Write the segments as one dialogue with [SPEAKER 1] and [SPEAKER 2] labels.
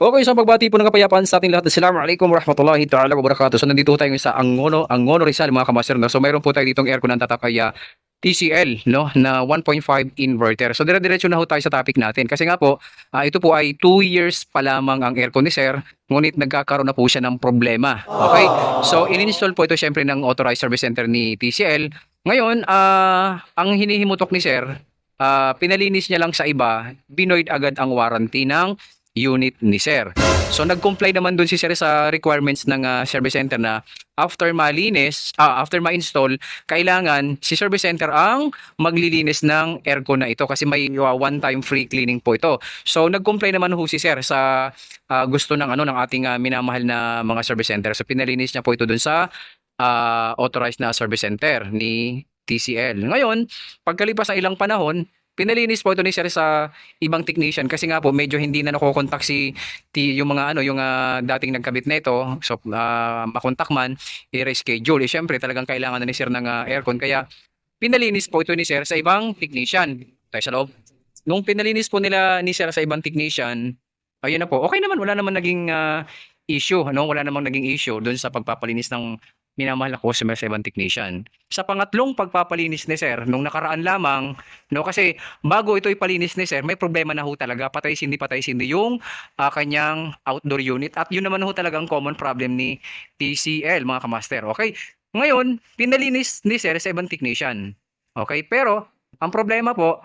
[SPEAKER 1] Okay, so pagbati po ng kapayapaan sa ating lahat. Assalamualaikum warahmatullahi ta'ala wabarakatuh. So nandito tayo sa Angono, Angono Rizal mga kamaster. No? So mayroon po tayo ditong aircon ng tatakaya TCL no na 1.5 inverter. So dire-diretso na ho tayo sa topic natin kasi nga po ah, ito po ay 2 years pa lamang ang aircon ni Sir ngunit nagkakaroon na po siya ng problema. Okay? So in-install po ito syempre ng authorized service center ni TCL. Ngayon, ah ang hinihimutok ni Sir, ah, pinalinis niya lang sa iba, binoid agad ang warranty ng unit ni Sir. So nag-comply naman dun si Sir sa requirements ng ah, service center na after malinis, ah, after ma-install, kailangan si service center ang maglilinis ng aircon na ito kasi may uh, one-time free cleaning po ito. So nag-comply naman ho si Sir sa ah, gusto ng ano ng ating ah, minamahal na mga service center. So pinalinis niya po ito dun sa ah, authorized na service center ni TCL. Ngayon, pagkalipas ng ilang panahon, pinalinis po ito ni Sir sa ibang technician kasi nga po medyo hindi na nakokontak si yung mga ano yung ah, dating nagkabit nito so uh, makontak man i-reschedule. Eh syempre talagang kailangan na ni Sir ng ah, aircon. Kaya pinalinis po ito ni Sir sa ibang technician. Tayo sa loob. Nung pinalinis po nila ni Sir sa ibang technician ayun na po. Okay naman wala naman naging ah, issue ano wala namang naging issue doon sa pagpapalinis ng minamahal na customer sa ibang technician. Sa pangatlong pagpapalinis ni Sir, nung nakaraan lamang, no, kasi bago ito ipalinis ni Sir, may problema na ho talaga, patay sindi patay sindi yung ah, kanyang outdoor unit at yun naman ho talagang common problem ni TCL mga kamaster. Okay? Ngayon, pinalinis ni Sir sa ibang technician. Okay? Pero, ang problema po,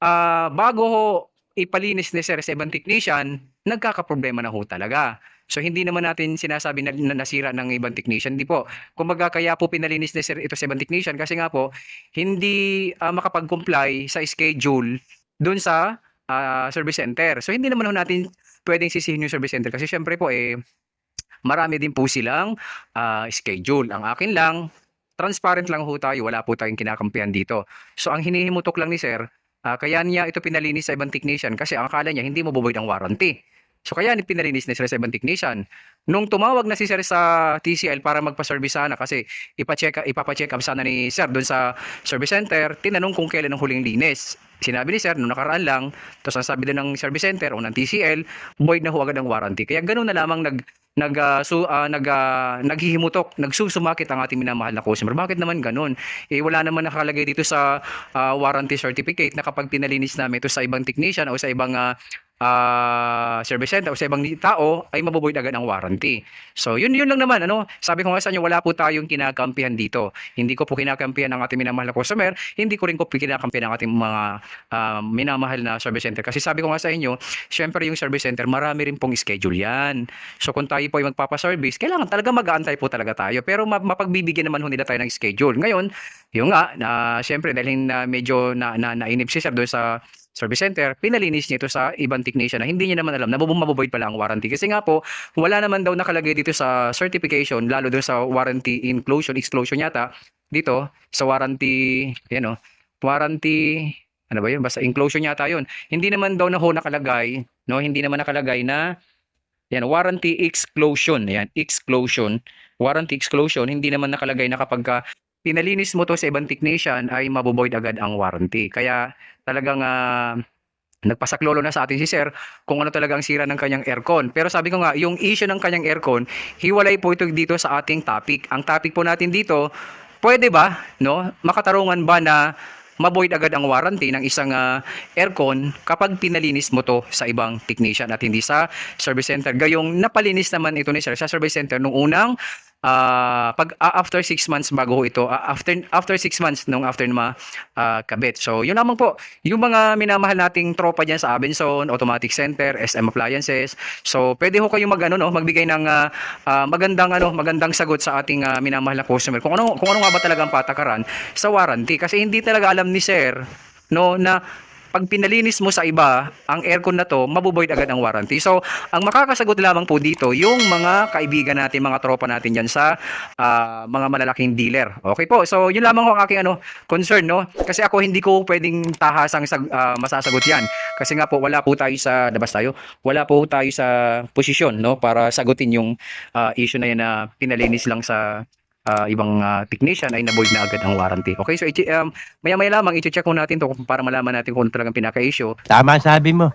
[SPEAKER 1] ah, bago ho ipalinis ni Sir ibang technician, nagkakaproblema na ho talaga. So hindi naman natin sinasabi na, na nasira ng ibang technician, hindi po. Kumbaga kaya po pinalinis ni Sir ito sa ibang technician kasi nga po hindi ah, makapag-comply sa schedule doon sa ah, service center. So hindi naman ho natin pwedeng sisihin yung service center kasi syempre po eh marami din po silang ah, schedule. Ang akin lang transparent lang ho tayo, wala po tayong kinakampihan dito. So ang hinihimutok lang ni Sir, ah, kaya niya ito pinalinis sa ibang technician kasi ang akala niya hindi mo buboy ang warranty. So kaya ni pinalinis ni Sir sa ibang technician. Nung tumawag na si Sir sa TCL para magpa-service sana kasi ipa-check ipapa-check up sana ni Sir doon sa service center, tinanong kung kailan ang huling linis. Sinabi ni Sir, nung nakaraan lang, tapos ang sabi din ng service center o ng TCL, void na ho agad ang warranty. Kaya ganoon na lamang nag nag ah, su, ah, nag ah, naghihimutok, nagsusumakit ang ating minamahal na customer. Bakit naman ganun? Eh wala naman nakalagay dito sa ah, warranty certificate na kapag pinalinis namin ito sa ibang technician o sa ibang ah, ah, service center o sa ibang tao ay mabubuhay agad ang warranty. So yun yun lang naman ano. Sabi ko nga sa inyo wala po tayong kinakampihan dito. Hindi ko po kinakampihan ang ating minamahal na customer, hindi ko rin po kinakampihan ang ating mga ah, minamahal na service center. Kasi sabi ko nga sa inyo, syempre yung service center marami rin pong schedule yan. So kung tayo po ay magpapaservice, kailangan talaga mag-aantay po talaga tayo. Pero ma- mapagbibigyan naman ho nila tayo ng schedule. Ngayon, yung nga, na, syempre dahil na medyo na, na, nainip si sir doon sa service center, pinalinis niya ito sa ibang technician na hindi niya naman alam na mabuboid pala ang warranty. Kasi nga po, wala naman daw nakalagay dito sa certification, lalo doon sa warranty inclusion, exclusion yata, dito, sa warranty, yan o, warranty, ano ba yun? Basta inclusion yata yun. Hindi naman daw na ho nakalagay, no? Hindi naman nakalagay na, yan, warranty exclusion, yan, exclusion, warranty exclusion, hindi naman nakalagay na kapag ka pinalinis mo to sa ibang technician ay mabuboid agad ang warranty. Kaya talagang ah, nagpasaklolo na sa atin si Sir kung ano talagang sira ng kanyang aircon. Pero sabi ko nga, yung issue ng kanyang aircon, hiwalay po ito dito sa ating topic. Ang topic po natin dito, pwede ba, no, makatarungan ba na maboid agad ang warranty ng isang ah, aircon kapag pinalinis mo to sa ibang technician at hindi sa service center. Gayong napalinis naman ito ni Sir sa service center nung unang ah, pag ah, after 6 months bago ito ah, after after 6 months nung after na ah, kabit. So, yun lamang po. Yung mga minamahal nating tropa diyan sa Abenson, Automatic Center, SM Appliances. So, pwede ho kayong mag ano no, magbigay ng ah, ah, magandang ano, magandang sagot sa ating ah, minamahal na customer. Kung ano kung ano nga ba talagang patakaran sa warranty kasi hindi talaga alam ni Sir no na pag pinalinis mo sa iba, ang aircon na to, mabuboid agad ang warranty. So, ang makakasagot lamang po dito, yung mga kaibigan natin, mga tropa natin dyan sa ah, mga malalaking dealer. Okay po, so yun lamang ang aking ano, concern, no? Kasi ako hindi ko pwedeng tahasang ah, masasagot yan. Kasi nga po, wala po tayo sa, labas tayo, wala po tayo sa posisyon, no? Para sagutin yung ah, issue na yan na pinalinis lang sa ah, ibang ah, technician ay naboid na agad ang warranty. Okay, so um, maya-maya lamang i-check ko natin to kung- para malaman natin kung ano talagang pinaka-issue.
[SPEAKER 2] Tama sabi mo.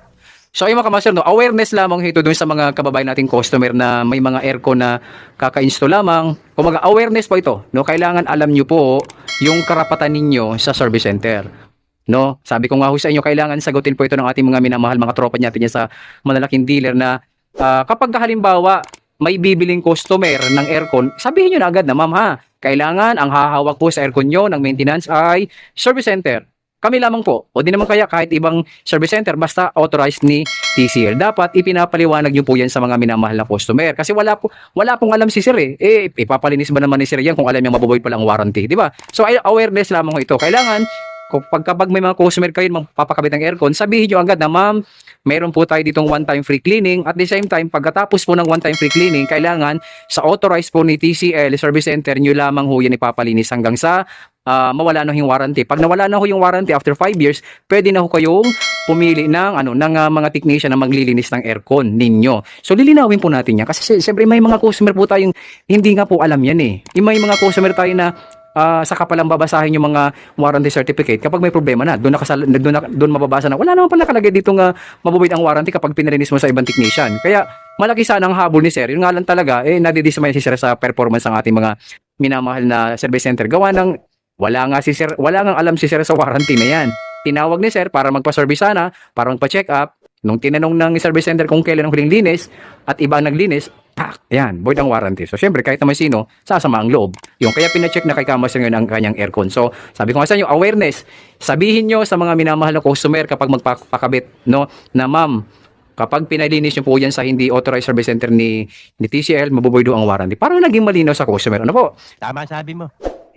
[SPEAKER 1] So ayun mga kamaster, no, awareness lamang ito dun sa mga kababayan nating customer na may mga aircon na kaka-install lamang. Kumaga awareness po ito, no? Kailangan alam niyo po yung karapatan ninyo sa service center. No? Sabi ko nga ho sa inyo, kailangan sagutin po ito ng ating mga minamahal mga tropa natin sa malalaking dealer na ah, kapag halimbawa may bibiling customer ng aircon, sabihin nyo na agad na ma'am ha, kailangan ang hahawak po sa aircon nyo ng maintenance ay service center. Kami lamang po. O di naman kaya kahit ibang service center basta authorized ni TCL. Dapat ipinapaliwanag niyo po yan sa mga minamahal na customer. Kasi wala po wala pong alam si Sir eh. Eh ipapalinis ba naman ni Sir yan kung alam niya mabubuhay pa lang warranty, di ba? So awareness lamang ito. Kailangan kung pag kapag may mga customer kayo magpapakabit ng aircon, sabihin niyo agad na ma'am, meron po tayo ditong one-time free cleaning. At the same time, pagkatapos po ng one-time free cleaning, kailangan sa authorized po ni TCL Service Center nyo lamang ho yan ipapalinis hanggang sa ah, mawala na yung warranty. Pag nawala na ho yung warranty after 5 years, pwede na ho kayong pumili ng ano ng ah, mga technician na maglilinis ng aircon ninyo. So lilinawin po natin yan kasi si- siyempre may mga customer po tayong hindi nga po alam yan eh. May mga customer tayo na ah, saka palang babasahin yung mga warranty certificate kapag may problema na. Doon nakasal doon na, doon mababasa na wala naman pala nakalagay dito nga mabubuit ang warranty kapag pinarinis mo sa ibang technician. Kaya malaki sana ang habol ni Sir. Yung nga lang talaga eh nadidismay si Sir sa performance ng ating mga minamahal na service center. Gawa ng wala nga si Sir, wala nga alam si Sir sa warranty na yan. Tinawag ni Sir para magpa-service sana, para magpa-check up. Nung tinanong ng service center kung kailan ang huling linis at iba ang naglinis, pak, yan, void ang warranty. So, syempre, kahit naman sino, sasama ang loob. Yung, kaya pina-check na kay Kamaster ngayon ang kanyang aircon. So, sabi ko nga sa inyo, awareness. Sabihin nyo sa mga minamahal na customer kapag magpakabit, no, na ma'am, kapag pinalinis nyo po yan sa hindi authorized service center ni, ni TCL, mabuboy ang warranty. Para naging malinaw sa customer. Ano po?
[SPEAKER 2] Tama sabi mo.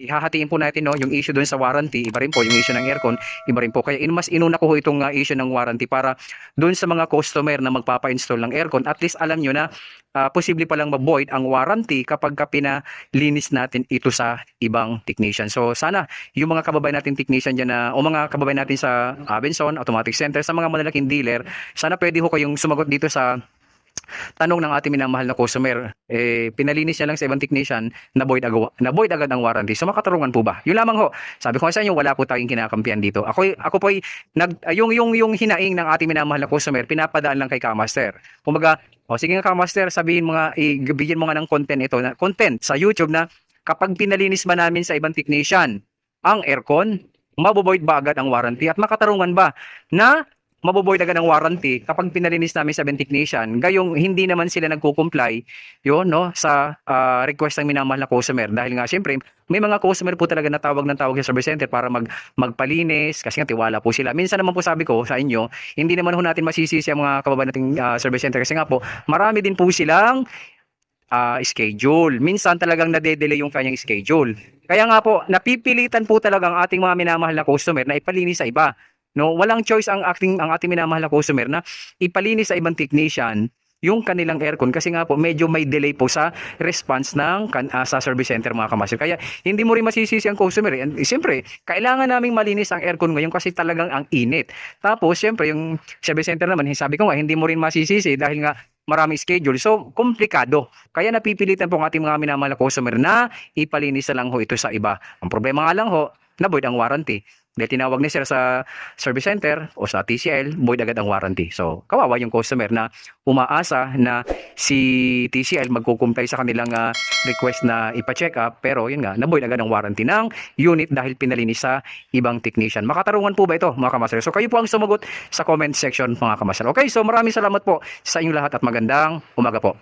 [SPEAKER 1] Ihahatiin po natin no yung issue doon sa warranty. Iba rin po yung issue ng aircon. Iba rin po. Kaya in mas inuna ko itong uh, issue ng warranty para doon sa mga customer na magpapa-install ng aircon at least alam nyo na uh, posible palang ma-void ang warranty kapag ka pinalinis natin ito sa ibang technician. So sana yung mga kababayan natin technician dyan na o mga kababayan natin sa Abenson Automatic Center sa mga malalaking dealer sana pwede ho kayong sumagot dito sa tanong ng ating minamahal na customer, eh, pinalinis niya lang sa ibang technician, na void, agaw, na void agad ang warranty. So makatarungan po ba? Yun lamang ho. Sabi ko sa inyo, wala po tayong kinakampihan dito. Ako, ako po ay, nag, ah, yung, yung, yung hinaing ng ating minamahal na customer, pinapadaan lang kay Kamaster. Kumaga, o sige nga Kamaster, sabihin mo nga, ibigyan mo nga ng content ito, na, content sa YouTube na kapag pinalinis ba namin sa ibang technician ang aircon, maboboid ba agad ang warranty at makatarungan ba na maboboid agad ang warranty kapag pinalinis namin sa technician gayong hindi naman sila nagko-comply yun no sa ah, request ng minamahal na customer dahil nga syempre may mga customer po talaga na tawag ng tawag sa service center para mag magpalinis kasi nga tiwala po sila minsan naman po sabi ko sa inyo hindi naman ho natin masisisi ang mga kababayan nating ah, service center kasi nga po marami din po silang ah, schedule. Minsan talagang nade-delay yung kanyang schedule. Kaya nga po, napipilitan po talaga ang ating mga minamahal na customer na ipalinis sa iba. No, walang choice ang ating ang ating minamahal na customer na ipalinis sa ibang technician yung kanilang aircon kasi nga po medyo may delay po sa response ng kan, ah, sa service center mga kamaster. Kaya hindi mo rin masisisi ang customer. eh. And, eh, siyempre, kailangan naming malinis ang aircon ngayon kasi talagang ang init. Tapos siyempre yung service center naman, sabi ko nga hindi mo rin masisisi dahil nga maraming schedule. So, komplikado. Kaya napipilitan po ang ating mga minamahal na customer na ipalinis na lang ho ito sa iba. Ang problema nga lang ho, na void ang warranty. Dahil tinawag ni sir sa service center o sa TCL, void agad ang warranty. So, kawawa yung customer na umaasa na si TCL magkukumpay sa kanilang ah, request na ipa-check up pero yun nga, na-void agad ang warranty ng unit dahil pinalinis sa ibang technician. Makatarungan po ba ito mga kamaster? So, kayo po ang sumagot sa comment section mga kamaster. Okay, so maraming salamat po sa inyong lahat at magandang umaga po.